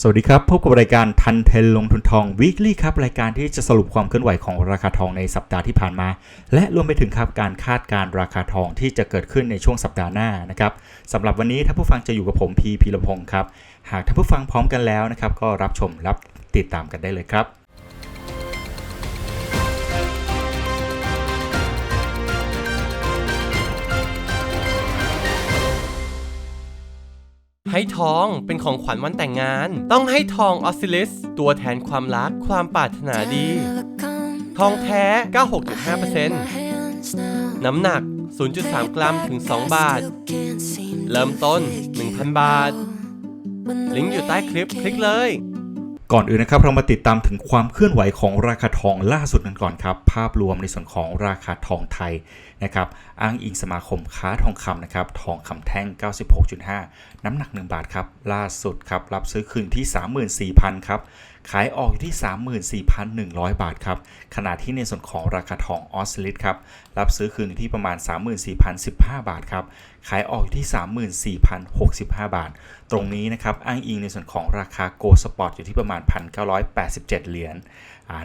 สวัสดีครับ พบกับรายการทันเทนลงทุนทอง weekly ครับ รายการที่จะสรุปความเคลื่อนไหวของราคาทองในสัปดาห์ที่ผ่านมา และรวมไปถึงครับการคาดการราคาทองที่จะเกิดขึ้นในช่วงสัปดาห์หน้านะครับสำหรับวันนี้ถ้าผู้ฟังจะอยู่กับผมพีพีรพงศ์ครับ หากท่านผู้ฟังพร้อมกันแล้วนะครับ ก็รับชมรับติดตามกันได้เลยครับ ให้ทองเป็นของขวัญวันแต่งงาน ต้องให้ทองออสซิลิส ตัวแทนความรักความปรารถนาดี ทองแท้ 96.5%น้ำหนัก 0.3 กรัมถึง 2 บาท เริ่มต้น 1,000 บาท ลิงก์อยู่ใต้คลิป คลิกเลย ก่อนอื่นนะครับเรามาติดตามถึงความเคลื่อนไหวของราคาทองล่าสุดกันก่อนครับภาพรวมในส่วนของราคาทองไทยนะครับอ้างอิงสมาคมค้าทองคำนะครับทองคำแท่ง 96.5 น้ำหนัก 1 บาทครับล่าสุดครับรับซื้อคืนที่ 34,000ครับ ขายออกอยู่ที่ 34,100 บาทครับ ขณะที่ในส่วนของราคาทองออสซิลิตครับ รับซื้อคืนอยู่ที่ประมาณ 34,015 บาทครับ ขายออกอยู่ที่ 34,065 บาท ตรงนี้นะครับ อ้างอิงในส่วนของราคาโกลสปอร์ตอยู่ที่ประมาณ 1,987 เหรียญ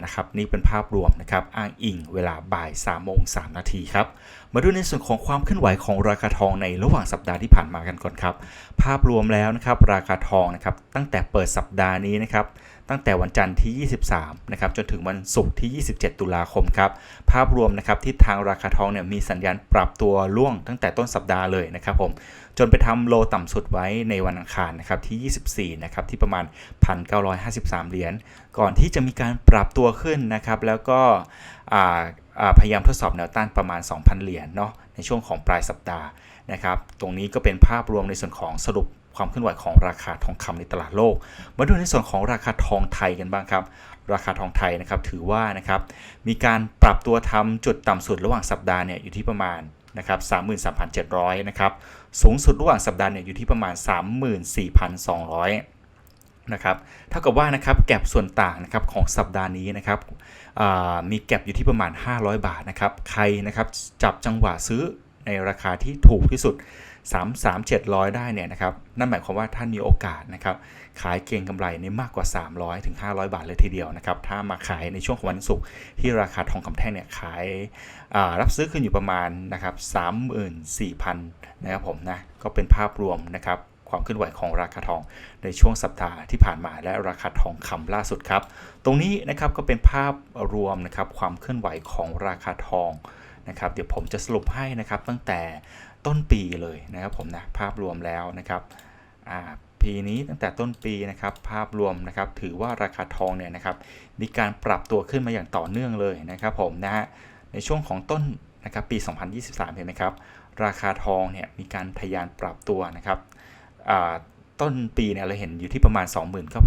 นะครับ นี่เป็นภาพรวมนะครับ อ้างอิงเวลาบ่าย3โมง3นาทีครับ มาดูในส่วนของความเคลื่อนไหวของราคาทองในระหว่างสัปดาห์ที่ผ่านมากันก่อนครับ ภาพรวมแล้วนะครับ ราคาทองนะครับ ตั้งแต่เปิดสัปดาห์นี้นะครับ ตั้งแต่วันจันทร์ที่ 23 นะครับจนถึงวันศุกร์ที่ 27 ตุลาคมครับภาพรวมนะครับทิศทางราคาทองเนี่ยมีสัญญาณปรับตัวล่วงตั้งแต่ต้นสัปดาห์เลยนะครับผมจนไปทำโลต่ำสุดไว้ในวันอังคารนะครับที่ 24 นะครับที่ประมาณ 1,953 เหรียญก่อนที่จะมีการปรับตัวขึ้นนะครับแล้วก็พยายามทดสอบแนวต้านประมาณ 2,000 เหรียญเนาะในช่วงของปลายสัปดาห์นะครับ ตรงนี้ก็เป็นภาพรวมในส่วนของสรุป ความเคลื่อนไหวของราคาทองคำในตลาดโลก มาดูในส่วนของราคาทองไทยกันบ้างครับ ราคาทองไทยนะครับถือว่านะครับมีการปรับตัวทำจุดต่ำสุดระหว่างสัปดาห์เนี่ยอยู่ที่ประมาณนะครับ33,700นะครับสูงสุดระหว่างสัปดาห์เนี่ยอยู่ที่ประมาณ 34,200นะครับเท่ากับว่านะครับแก็บส่วนต่างนะครับของสัปดาห์นี้นะครับมีแก็บอยู่ที่ประมาณ 500 บาทนะครับใครนะครับจับจังหวะซื้อในราคาที่ถูกที่สุด 3 3 700 ได้เนี่ยนะครับนั่นหมายความว่าท่านมีโอกาสนะครับขายเก็งกำไรในมากกว่า 300ถึง500 บาทเลยทีเดียวนะครับถ้ามาขายในช่วงของวันศุกร์ที่ราคาทองคำแท่งเนี่ยขายารับซื้อขึ้นอยู่ประมาณนะครับ34,000นะครับผมนะก็เป็นภาพรวมนะครับความเคลื่อนไหวของราคาทองในช่วงสัปดาห์ที่ผ่านมาและราคาทองคำล่าสุดครับ ตรงนี้นะครับก็เป็นภาพรวมนะครับความเคลื่อนไหวของราคาทองนะครับ เดี๋ยวผมจะสรุปให้นะครับตั้งแต่ ต้นปีเลยนะครับผมนะภาพรวมแล้วนะครับปีนี้ตั้งแต่ต้นปีนะครับภาพรวมนะครับถือว่าราคาทองเนี่ยนะครับมีการปรับตัวขึ้นมาอย่างต่อเนื่องเลยนะครับผมนะฮะในช่วงของต้นนะครับปี 2023 เห็นไหมครับราคาทองเนี่ยมีการทะยานปรับตัวนะครับต้นปีเนี่ยเราเห็นอยู่ที่ประมาณ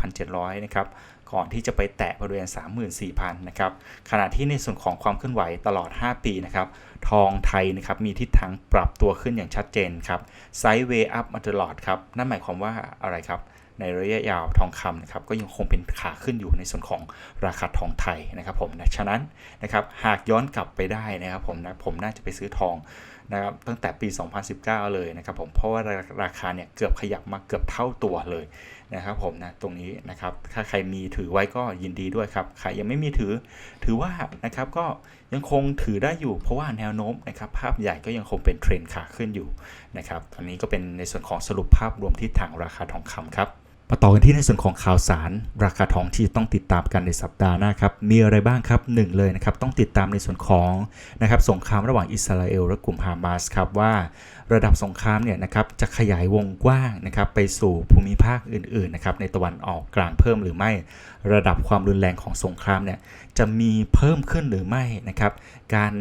29,700นะครับ ก่อนที่จะไปแตะบริเวณ 34,000 นะครับ ขณะที่ในส่วนของความเคลื่อนไหวตลอด 5 ปีนะครับ ทองไทยนะครับมีทิศทางปรับตัวขึ้นอย่างชัดเจนครับไซด์เวย์อัพมาตลอดครับ นั่นหมายความว่าอะไรครับ ในระยะยาวทองคำนะครับก็ยังคงเป็นขาขึ้นอยู่ในส่วนของราคาทองไทยนะครับผมนะฉะนั้นนะครับหากย้อนกลับไปได้นะครับผมนะผมน่าจะไปซื้อทองนะครับตั้งแต่ปี 2019 เลยนะครับผมเพราะว่าราคาเนี่ยเกือบขยับมาเกือบเท่าตัวเลย นะครับผมนะตรงนี้นะครับถ้าใครมีถือไว้ก็ยินดีด้วยครับใครยังไม่มีถือถือว่านะครับก็ยังคงถือได้อยู่ เพราะว่าแนวโน้มนะครับภาพใหญ่ก็ยังคงเป็นเทรนขาขึ้นอยู่นะครับตอนนี้ก็เป็นในส่วนของสรุปภาพรวมทิศทางราคาทองคำครับ มาต่อกันที่ในส่วนของข่าวสาร ราคาทองที่ต้องติดตามกันในสัปดาห์หน้าครับ มีอะไรบ้างครับหนึ่งเลยนะครับ ต้องติดตามในส่วนของนะครับสงครามระหว่างอิสราเอลและกลุ่มฮามาสครับว่าระดับสงครามเนี่ยนะครับจะขยายวงกว้างนะครับไปสู่ภูมิภาคอื่นๆนะครับในตะวันออกกลางเพิ่มหรือไม่ ระดับความรุนแรงของสงครามเนี่ยจะมีเพิ่มขึ้นหรือไม่นะครับ การ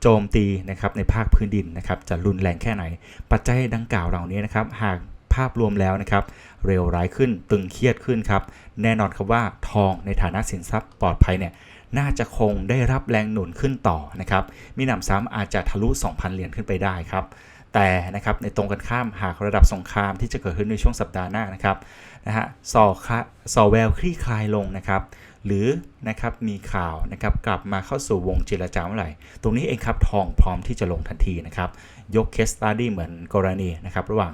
โจมตีนะครับในภาคพื้นดินนะครับจะรุนแรงแค่ไหน ปัจจัยดังกล่าวเหล่านี้นะครับหาก ภาพรวมแล้วนะครับ เร็วร้ายขึ้นตึงเครียดขึ้นครับ แน่นอนครับว่าทองในฐานะสินทรัพย์ปลอดภัยเนี่ยน่าจะคงได้รับแรงหนุนขึ้นต่อนะครับ มีหนำซ้ำอาจจะทะลุ 2,000 เหรียญขึ้นไปได้ครับ แต่นะครับในตรงกันข้ามหากระดับสงครามที่จะเกิดขึ้นในช่วงสัปดาห์หน้านะครับนะฮะสอคะสอแววคลี่คลายลงนะครับหรือนะครับมีข่าวนะครับกลับมาเข้าสู่วงเจรจาเมื่อไหร่ ตรงนี้เองครับทองพร้อมที่จะลงทันทีนะครับ ยกเคสตัดดี้เหมือนกรณีนะครับระหว่าง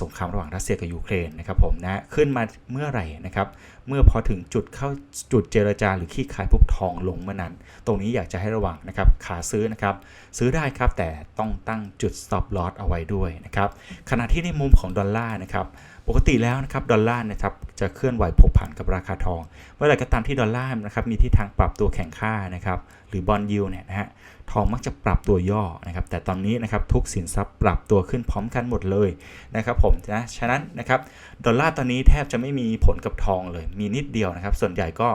สงครามระหว่างรัสเซียกับยูเครนนะครับผมนะขึ้นมาเมื่อไหร่นะครับเมื่อพอถึงจุดเข้าจุดเจรจาหรือขี้ขายปุ๊บทองลงเมื่อนั้น ตรงนี้อยากจะให้ระวังนะครับขาซื้อนะครับซื้อได้ครับแต่ต้องตั้งจุด stop loss เอาไว้ด้วยนะครับขณะที่ในมุมของดอลลาร์นะครับปกติแล้วนะครับดอลลาร์นะครับจะเคลื่อนไหวผกผันกับราคาทอง เมื่อไหร่ก็ตามที่ดอลลาร์นะครับมีทิศทางปรับตัวแข่งค่านะครับหรือบอลยูเนี่ยนะฮะ ทองมักจะปรับตัวย่อนะครับแต่ตอนนี้นะครับทุกสินทรัพย์ปรับตัวขึ้นพร้อมกันหมดเลยนะครับผมนะฉะนั้นนะครับดอลลาร์ตอนนี้แทบจะไม่มีผลกับทองเลย มีนิดเดียวนะครับ ส่วนใหญ่ก็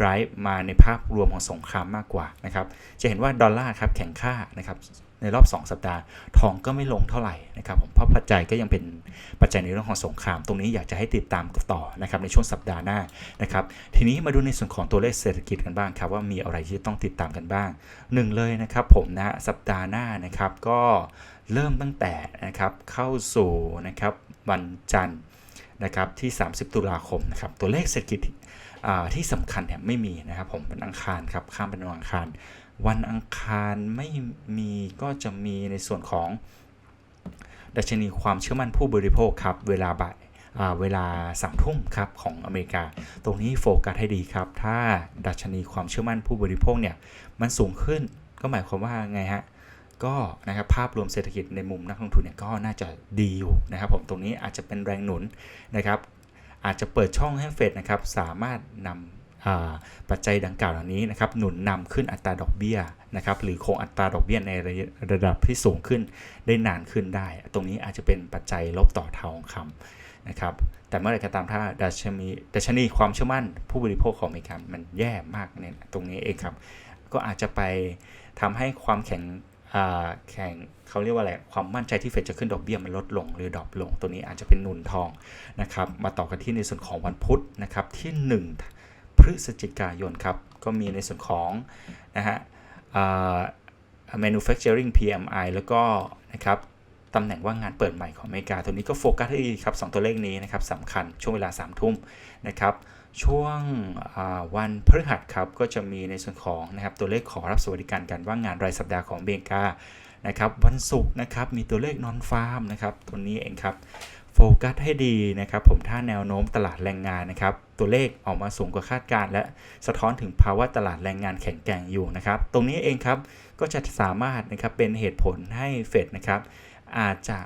drive มาในภาพรวมของสงครามมากกว่านะครับจะเห็นว่าดอลลาร์ครับแข็งค่านะครับ ในรอบ 2 สัปดาห์ ทองก็ไม่ลงเท่าไหร่นะครับผมเพราะปัจจัยก็ยังเป็นปัจจัยในเรื่องของสงคราม ตรงนี้อยากจะให้ติดตามต่อนะครับในช่วงสัปดาห์หน้านะครับทีนี้มาดูในส่วนของตัวเลขเศรษฐกิจกันบ้างครับว่ามีอะไรที่ต้องติดตามกันบ้างหนึ่งเลยนะครับผมนะสัปดาห์หน้านะครับก็เริ่มตั้งแต่นะครับเข้าสู่นะครับวันจันทร์นะครับที่ 30 ตุลาคมนะครับตัวเลขเศรษฐกิจ ที่สำคัญเนี่ยไม่มีนะครับผมวันอังคารครับข้ามเป็นวันอังคาร วันอังคารไม่มีก็จะมีในส่วนของดัชนีความเชื่อมั่นผู้บริโภคครับเวลาบ่ายเวลาสามทุ่มครับของอเมริกา ตรงนี้โฟกัสให้ดีครับ ถ้าดัชนีความเชื่อมั่นผู้บริโภคเนี่ยมันสูงขึ้นก็หมายความว่าไงฮะก็นะครับภาพรวมเศรษฐกิจในมุมนักลงทุนเนี่ยก็น่าจะดีอยู่นะครับผมตรงนี้อาจจะเป็นแรงหนุนนะครับ อาจจะเปิดช่องให้เฟดนะครับสามารถนำปัจจัยดังกล่าวเหล่านี้นะครับหนุนนำขึ้นอัตราดอกเบี้ยนะครับหรือคงอัตราดอกเบี้ยในระระดับที่สูงขึ้นได้นานขึ้นได้ ตรงนี้อาจจะเป็นปัจจัยลบต่อทองคำนะครับแต่เมื่อไรก็ตามถ้าดัชนีดัชนีความเชื่อมั่นผู้บริโภคของอเมริกันมันแย่มากเนี่ยตรงนี้เองครับ ก็อาจจะไปทำให้ความแข็งแข็ง เขาเรียกว่าอะไรความมั่นใจที่เฟดจะขึ้นดอกเบี้ยมันลดลงหรือดรอปลง ตัวนี้อาจจะเป็นนุนทองนะครับมาต่อกันที่ในส่วนของวันพุธนะครับที่ 1 พฤศจิกายนครับก็มีในส่วนของนะฮะอ่า manufacturing PMI แล้วก็นะครับตำแหน่งว่างงานเปิดใหม่ของอเมริกา ตัวนี้ก็โฟกัสให้ดีครับ 2 ตัวเลขนี้นะครับสำคัญช่วงเวลา 3 ทุ่มนะครับ ช่วงวันพฤหัสครับ ก็จะมีในส่วนของนะครับตัวเลขขอรับสวัสดิการการว่างงานรายสัปดาห์ของอเมริกา นะครับวันศุกร์นะครับมีตัวเลขนอนฟาร์มนะครับตัวนี้เองครับโฟกัสให้ดีนะครับผมถ้าแนวโน้มตลาดแรงงานนะครับตัวเลขออกมาสูงกว่าคาดการและสะท้อนถึงภาวะตลาดแรงงานแข็งแกร่งอยู่นะครับตรงนี้เองครับก็จะสามารถนะครับเป็นเหตุผลให้เฟดนะครับอาจจะ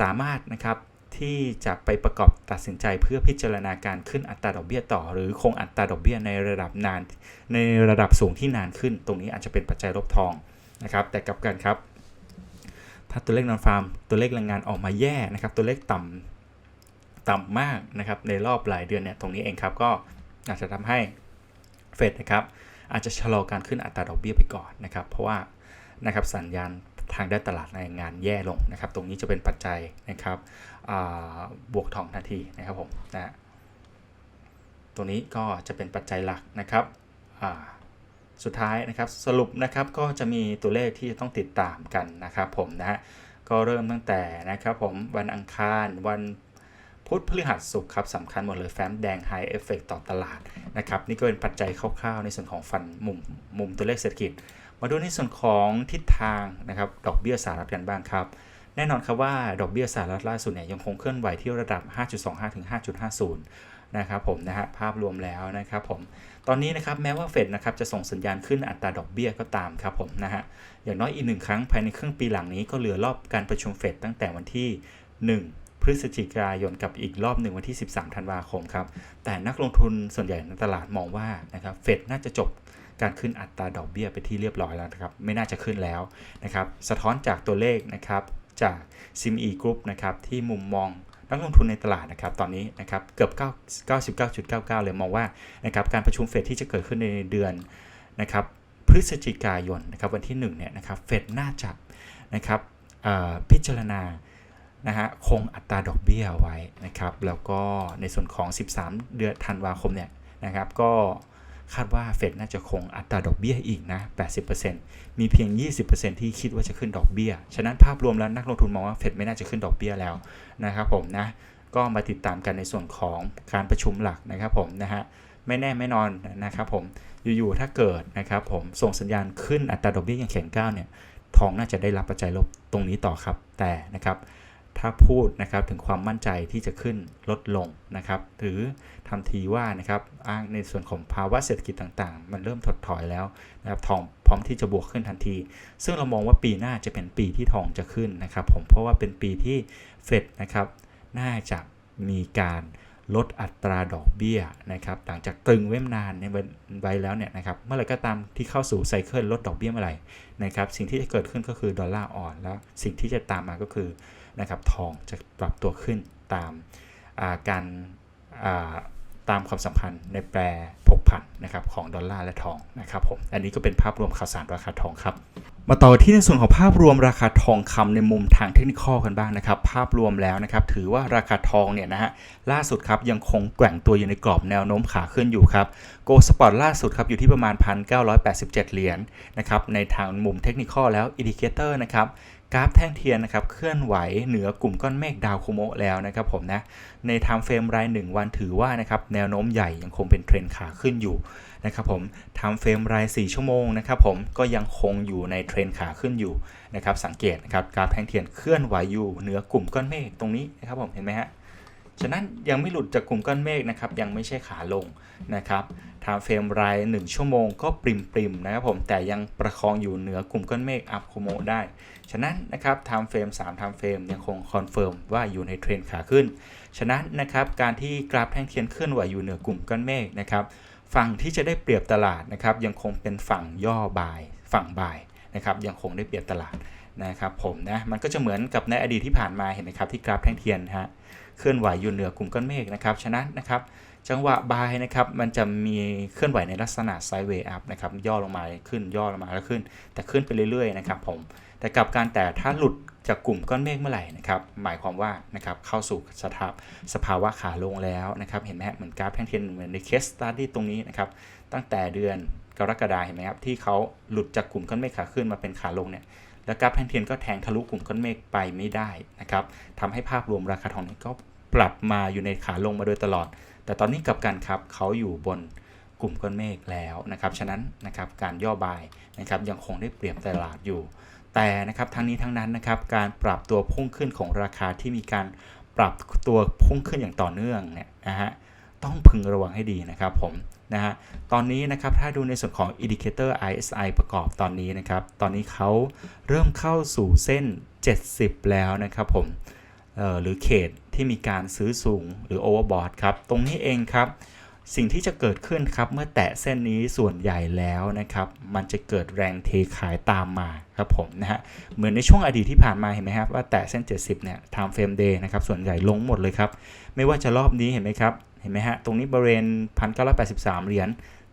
สามารถนะครับที่จะไปประกอบตัดสินใจเพื่อพิจารณาการขึ้นอัตราดอกเบี้ยต่อ หรือคงอัตราดอกเบี้ยในระดับนาน ในระดับสูงที่นานขึ้น ตรงนี้อาจจะเป็นปัจจัยลบทองนะครับแต่กับกันครับ ถ้าตัวเลขนอนฟาร์มตัวเลขแรงงานออกมาแย่นะครับ ตัวเลขต่ำต่ำมากนะครับ ในรอบหลายเดือนเนี่ยตรงนี้เองครับก็อาจจะทำให้เฟดนะครับอาจจะชะลอการขึ้นอัตราดอกเบี้ยไปก่อนนะครับ เพราะว่านะครับสัญญาณทางด้านตลาดแรงงานแย่ลงนะครับ ตรงนี้จะเป็นปัจจัยนะครับบวกทองทันทีนะครับผมนะตรงนี้ก็จะเป็นปัจจัยหลักนะครับอ่า สุดท้ายนะครับสรุปนะครับก็จะมีตัวเลขที่จะต้องติดตามกันนะครับผมนะฮะก็เริ่มตั้งแต่นะครับผมวันอังคารวันพุธพฤหัสศุกร์ครับสำคัญหมดเลยแฟ้มแดงไฮเอฟเฟกต่อตลาดนะครับนี่ก็เป็นปัจจัยคร่าวๆ ในส่วนของฟันมุมมุมตัวเลขเศรษฐกิจ มาดูในส่วนของทิศทางนะครับดอกเบี้ยสหรัฐกันบ้างครับ แน่นอนครับว่าดอกเบี้ยสหรัฐล่าสุดเนี่ยยังคงเคลื่อนไหวที่ระดับ 5.25 ถึง 5.50 นะครับผมนะฮะภาพรวมแล้วนะครับผม ตอนนี้นะครับแม้ว่าเฟดนะครับจะส่งสัญญาณขึ้นอัตราดอกเบี้ยก็ตามครับผมนะฮะอย่างน้อยอีกหนึ่งครั้งภายในครึ่งปีหลังนี้ก็เหลือรอบการประชุมเฟดตั้งแต่วันที่ 1พฤศจิกายนกับอีกรอบหนึ่งวันที่ 13 ธันวาคมครับ แต่นักลงทุนส่วนใหญ่ในตลาดมองว่านะครับ เฟดน่าจะจบการขึ้นอัตราดอกเบี้ยไปที่เรียบร้อยแล้วนะครับ ไม่น่าจะขึ้นแล้วนะครับ สะท้อนจากตัวเลขนะครับ จาก CME Group นะครับ ที่มุมมอง นักลงทุนในตลาดนะครับตอนนี้นะครับเกือบ9 99.99 เลยมองว่านะครับการประชุมเฟดที่จะเกิดขึ้นในเดือนนะครับพฤศจิกายนนะครับวันที่1เนี่ยนะครับเฟดน่าจะนะครับพิจารณานะฮะคงอัตราดอกเบี้ยไว้นะครับแล้วก็ในส่วนของ 13 เดือนธันวาคมเนี่ยนะครับก็ คาดว่าเฟดน่าจะคงอัตราดอกเบี้ยอีกนะ 80%มีเพียง 20%ที่คิดว่าจะขึ้นดอกเบี้ย ฉะนั้นภาพรวมแล้วนักลงทุนมองว่าเฟดไม่น่าจะขึ้นดอกเบี้ยแล้วนะครับผมนะ ก็มาติดตามกันในส่วนของการประชุมหลักนะครับผมนะฮะ ไม่แน่ไม่นอนนะครับผม อยู่ๆถ้าเกิดนะครับผมส่งสัญญาณขึ้นอัตราดอกเบี้ยอย่างแข็งก้าวเนี่ย ทองน่าจะได้รับปัจจัยลบตรงนี้ต่อครับ แต่นะครับ ถ้าพูดนะครับถึงความมั่นใจที่จะขึ้นลดลงนะครับ หรือทำทีว่านะครับอ้างในส่วนของภาวะเศรษฐกิจต่างๆ มันเริ่มถดถอยแล้วนะครับทองพร้อมที่จะบวกขึ้นทันที ซึ่งเรามองว่าปีหน้าจะเป็นปีที่ทองจะขึ้นนะครับ ผมเพราะว่าเป็นปีที่เฟดนะครับน่าจะมีการลดอัตราดอกเบี้ยนะครับหลังจากตึงไว้นานในไว้แล้วเนี่ยนะครับเมื่อไรก็ตามที่เข้าสู่ไซเคิลลดดอกเบี้ยเมื่อไหร่นะครับสิ่งที่จะเกิดขึ้นก็คือดอลลาร์อ่อนแล้วสิ่งที่จะตามมาก็คือ นะครับทองจะปรับตัวขึ้นตามาการาตามความสัมพันธ์ในแปรผกผันนะครับของดอลลาร์และทองนะครับผมอันนี้ก็เป็นภาพรวมข่าวสารราคาทองครับ มาต่อที่ในส่วนของภาพรวมราคาทองคำในมุมทางเทคนิคกันบ้างนะครับ ภาพรวมแล้วนะครับถือว่าราคาทองเนี่ยนะฮะล่าสุดครับยังคงแกว่งตัวอยู่ในกรอบแนวโน้มขาขึ้นอยู่ครับโกลสปอร์ตล่าสุดครับอยู่ที่ประมาณ 1,987 เหรียญนะครับในทางมุมเทคนิคแล้วอินดิเคเตอร์นะครับ กราฟแท่งเทียนนะครับเคลื่อนไหวเหนือกลุ่มก้อนเมฆดาวโคโมะแล้วนะครับผมนะในไทม์เฟรมราย 1 วันถือว่านะครับแนวโน้มใหญ่ยังคงเป็นเทรนขาขึ้นอยู่นะครับผมไทม์เฟรมราย 4 ชั่วโมงนะครับผมก็ยังคงอยู่ในเทรนขาขึ้นอยู่นะครับสังเกตนะครับกราฟแท่งเทียนเคลื่อนไหวอยู่เหนือกลุ่มก้อนเมฆตรงนี้นะครับผมเห็นไหมฮะ ฉะนั้นยังไม่หลุดจากกลุ่มก้อนเมฆนะครับ ยังไม่ใช่ขาลงนะครับไทม์เฟรมราย 1 ชั่วโมงก็ปริมปริมนะครับผมแต่ยังประคองอยู่เหนือกลุ่มก้อนเมฆอัพโคโมได้ ฉะนั้นนะครับ time frame 3 time frame ยังคงคอนเฟิร์มว่าอยู่ในเทรนขาขึ้น ฉะนั้นนะครับการที่กราฟแท่งเทียนเคลื่อนไหวอยู่เหนือกลุ่มก้อนเมฆนะครับฝั่งที่จะได้เปรียบตลาดนะครับยังคงเป็นฝั่งย่อบาย ฝั่งบาย นะครับยังคงได้เปรียบตลาดนะครับผมนะมันก็จะเหมือนกับในอดีตที่ผ่านมาเห็นไหมครับที่กราฟแท่งเทียนฮะเคลื่อนไหวอยู่เหนือกลุ่มก้อนเมฆนะครับฉะนั้นนะครับจังหวะบายนะครับมันจะมีเคลื่อนไหวในลักษณะไซด์เวย์อัพนะครับย่อลงมาขึ้นย่อลงมาแล้วขึ้น แต่ขึ้นไปเรื่อยๆนะครับผมแต่กับการแต่ถ้าหลุดจากกลุ่มก้อนเมฆเมื่อไหร่นะครับหมายความว่านะครับเข้าสู่สภาสภาวะขาลงแล้วนะครับเห็นไหมฮะเหมือนกราฟแท่งเทียนเหมือนในเคสตัดดี้ตรงนี้นะครับตั้งแต่เดือน กรกฎาเห็นไหมครับที่เขาหลุดจากกลุ่มก้อนเมฆขาขึ้นมาเป็นขาลงเนี่ยแล้วกราฟแท่งเทียนก็แทงทะลุกลุ่มก้อนเมฆไปไม่ได้นะครับทำให้ภาพรวมราคาทองก็ปรับมาอยู่ในขาลงมาโดยตลอด แต่ตอนนี้กับกันครับเขาอยู่บนกลุ่มก้อนเมฆแล้วนะครับฉะนั้นนะครับการย่อบายนะครับยังคงได้เปรียบตลาดอยู่ แต่นะครับทั้งนี้ทั้งนั้นนะครับการปรับตัวพุ่งขึ้นของราคาที่มีการปรับตัวพุ่งขึ้นอย่างต่อเนื่องเนี่ยนะฮะต้องพึงระวังให้ดีนะครับผม นะฮะตอนนี้นะครับถ้าดูในส่วนของ Indicator ISI ประกอบตอนนี้นะครับ ตอนนี้เขาเริ่มเข้าสู่เส้น 70 แล้วนะครับผมหรือเขตที่มีการซื้อสูงหรือ overbought ครับ ตรงนี้เองครับ สิ่งที่จะเกิดขึ้นครับ เมื่อแตะเส้นนี้ส่วนใหญ่แล้วนะครับ มันจะเกิดแรงเทขายตามมาครับผมนะฮะเหมือนในช่วงอดีตที่ผ่านมาเห็นไหมครับว่าแตะเส้น 70 เนี่ย time frame day นะครับ ส่วนใหญ่ลงหมดเลยครับ ไม่ว่าจะรอบนี้เห็นไหมครับ เห็นไหมฮะ ตรงนี้บริเวณ 1,983 เหรียญ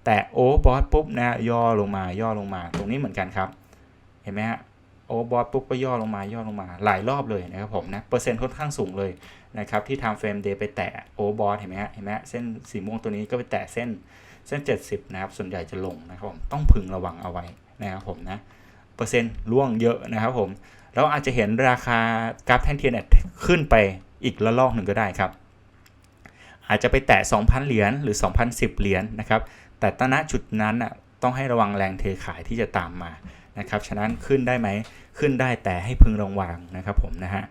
แต่โอเวอร์บอทปุ๊บนะย่อลงมาย่อลงมา ตรงนี้เหมือนกันครับ เห็นไหมฮะโอเวอร์บอทปุ๊บก็ย่อลงมาย่อลงมา หลายรอบเลยนะครับผมนะ เปอร์เซ็นต์ค่อนข้างสูงเลยนะครับ ที่ time frame day ไปแตะ overbought เห็นไหมฮะเห็นไหมฮะเส้นสีม่วงตัวนี้ก็ไปแตะเส้นเส้น 70 นะครับ ส่วนใหญ่จะลงนะครับผม ต้องพึงระวังเอาไว้นะครับผมนะ เปอร์เซ็นต์ร่วงเยอะนะครับผมแล้วอาจจะเห็นราคากราฟแท่งเทียนขึ้นไปอีกระลอกหนึ่งก็ได้ครับ อาจจะไปแตะ 2,000 เหรียญหรือ 2,010 เหรียญนะครับ แต่ตอนณจุดนั้นอะต้องให้ระวังแรงเทขายที่จะตามมานะครับ ฉะนั้นขึ้นได้ไหม ขึ้นได้แต่ให้พึงระวังนะครับผมนะฮะ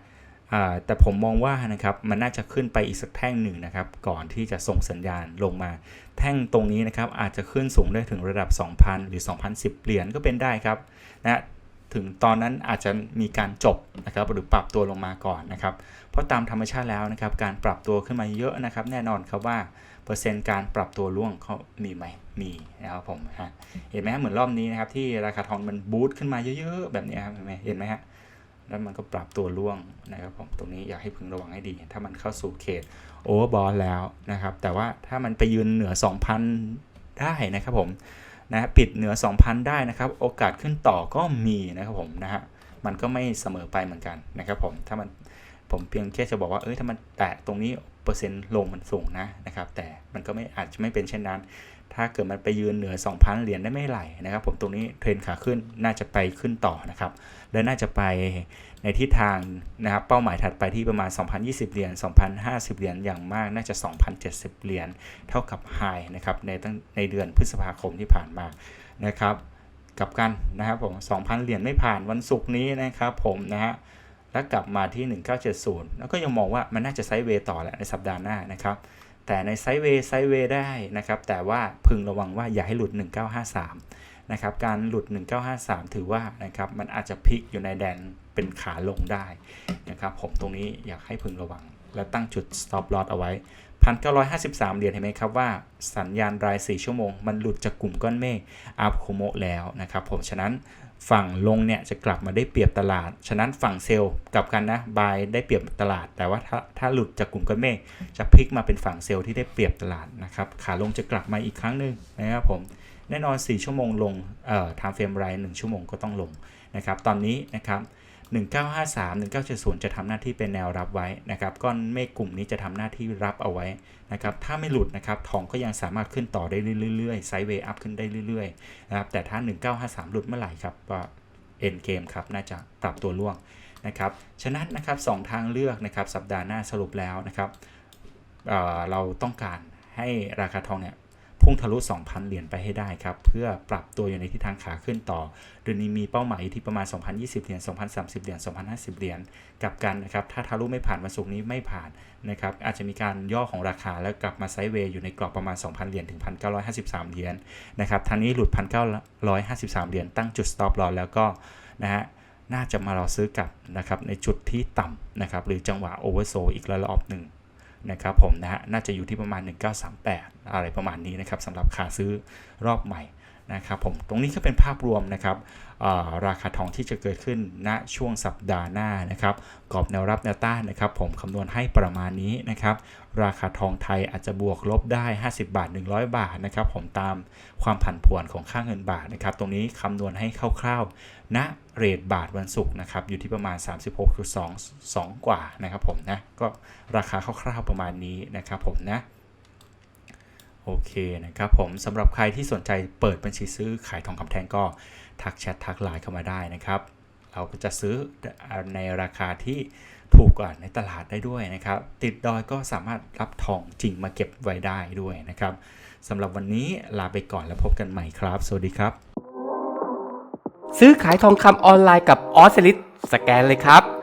อ่าแต่ผมมองว่านะครับมันน่าจะขึ้นไปอีกสักแท่งหนึ่งนะครับ ก่อนที่จะส่งสัญญาณลงมา แท่งตรงนี้นะครับอาจจะขึ้นสูงได้ถึงระดับ 2,000 หรือ 2,010 เหรียญก็เป็นได้ครับนะ ถึงตอนนั้นอาจจะมีการจบนะครับหรือปรับตัวลงมาก่อนนะครับ เพราะตามธรรมชาติแล้วนะครับ การปรับตัวขึ้นมาเยอะนะครับ แน่นอนครับว่าเปอร์เซ็นต์การปรับตัวร่วงเขามีไหมมีนะครับผมฮะเห็นไหมฮะเหมือนรอบนี้นะครับที่ราคาทองมันบูตขึ้นมาเยอะๆแบบนี้ครับเห็นไหมเห็นไหมฮะแล้วมันก็ปรับตัวร่วงนะครับผมตรงนี้อยากให้พึงระวังให้ดี ถ้ามันเข้าสู่เขตโอเวอร์บอลแล้วนะครับ แต่ว่าถ้ามันไปยืนเหนือ 2,000 ได้นะครับผม นะปิดเหนือ 2,000 ได้นะครับ โอกาสขึ้นต่อก็มีนะครับผมนะฮะมันก็ไม่เสมอไปเหมือนกันนะครับผมถ้ามันผมเพียงแค่จะบอกว่าเอ้ยถ้ามันแตะตรงนี้ เปอร์เซ็นต์ลงมันสูงนะนะครับ แต่มันก็ไม่อาจจะไม่เป็นเช่นนั้น ถ้าเกิดมันไปยืนเหนือ 2,000 เหรียญได้ไม่ไหลนะครับ ผมตรงนี้เทรนขาขึ้นน่าจะไปขึ้นต่อนะครับ และน่าจะไปในทิศทางนะครับ เป้าหมายถัดไปที่ประมาณ 2,020 เหรียญ 2,050 เหรียญอย่างมากน่าจะ 2,070 เหรียญเท่ากับไฮนะครับในตั้งในเดือนพฤษภาคมที่ผ่านมานะครับ กับกันนะครับผม 2,000 เหรียญไม่ผ่านวันศุกร์นี้นะครับ ผมนะฮะ แล้วกลับมาที่ 1970 แล้วก็ยังมองว่ามันน่าจะไซด์เวย์ต่อแหละในสัปดาห์หน้านะครับ แต่ในไซด์เวย์ไซด์เวย์ได้นะครับ แต่ว่าพึงระวังว่าอย่าให้หลุด 1953 นะครับ การหลุด 1953 ถือว่านะครับมันอาจจะพลิกอยู่ในแดนเป็นขาลงได้นะครับ ผมตรงนี้อยากให้พึงระวัง และตั้งจุด stop loss เอาไว้ 1953 เหรียญเห็นไหมครับว่าสัญญาณราย 4 ชั่วโมง มันหลุดจากกลุ่มก้อนเมฆอาบโคโมแล้วนะครับผมฉะนั้น ฝั่งลงเนี่ยจะกลับมาได้เปรียบตลาด ฉะนั้นฝั่งเซลล์กลับกันนะบายได้เปรียบตลาด แต่ว่าถ้าถ้าหลุดจากกลุ่มก้อนเมฆจะพลิกมาเป็นฝั่งเซลล์ที่ได้เปรียบตลาดนะครับ ขาลงจะกลับมาอีกครั้งหนึ่งนะครับผม แน่นอน 4 ชั่วโมงลง เอ่อ time frame ราย1ชั่วโมงก็ต้องลงนะครับ ตอนนี้นะครับ 1953 1970 จะทำหน้าที่เป็นแนวรับไว้นะครับ ก้อนเมฆกลุ่มนี้จะทำหน้าที่รับเอาไว้นะครับ ถ้าไม่หลุดนะครับ ทองก็ยังสามารถขึ้นต่อได้เรื่อยๆ ไซด์เวย์อัพขึ้นได้เรื่อยๆนะครับ แต่ถ้า 1953 หลุดเมื่อไหร่ครับก็เอ็นเกมครับ น่าจะปรับตัวล่วงนะครับ ฉะนั้นนะครับสองทางเลือกนะครับ สัปดาห์หน้าสรุปแล้วนะครับเเราต้องการให้ราคาทองเนี่ย พุ่งทะลุ 2,000 เหรียญไปให้ได้ครับ เพื่อปรับตัวอยู่ในทิศทางขาขึ้นต่อโดยนี้มีเป้าหมายที่ประมาณ 2,020 เหรียญ 2,030 เหรียญ 2,050 เหรียญกลับกันนะครับ ถ้าทะลุไม่ผ่านวันศุกร์นี้ไม่ผ่านนะครับ อาจจะมีการย่อของราคาแล้วกลับมาไซด์เวย์อยู่ในกรอบประมาณ 2,000 เหรียญถึง 1,953 เหรียญนะครับทางนี้หลุด 1,953 เหรียญตั้งจุด stop loss แล้วก็นะฮะน่าจะมารอซื้อกลับนะครับในจุดที่ต่ำนะครับหรือจังหวะโอเวอร์โซอีกระลอกหนึ่งนะครับผมนะฮะน่าจะอยู่ที่ประมาณ 1938 อะไรประมาณนี้นะครับสำหรับขาซื้อรอบใหม่นะครับผมตรงนี้ก็เป็นภาพรวมนะครับราคาทองที่จะเกิดขึ้นณช่วงสัปดาห์หน้านะครับกรอบแนวรับแนวต้านนะครับ ผมคำนวณให้ประมาณนี้นะครับ ราคาทองไทยอาจจะบวกลบได้ 50 บาท 100 บาทนะครับ ผมตามความผันผวนของค่าเงินบาทนะครับ ตรงนี้คำนวณให้คร่าวๆณเรทบาทวันศุกร์นะครับ อยู่ที่ประมาณ 36.22 กว่านะครับ ผมนะก็ราคาคร่าวๆประมาณนี้นะครับ ผมนะ โอเคนะครับผมสำหรับใครที่สนใจเปิดบัญชีซื้อขายทองคำแท่งก็ทักแชททักไลน์เข้ามาได้นะครับ เราก็จะซื้อในราคาที่ถูกกว่าในตลาดได้ด้วยนะครับ ติดดอยก็สามารถรับทองจริงมาเก็บไว้ได้ด้วยนะครับสำหรับวันนี้ลาไปก่อนแล้วพบกันใหม่ครับ สวัสดีครับ ซื้อขายทองคำออนไลน์กับออสลิดสแกนเลยครับ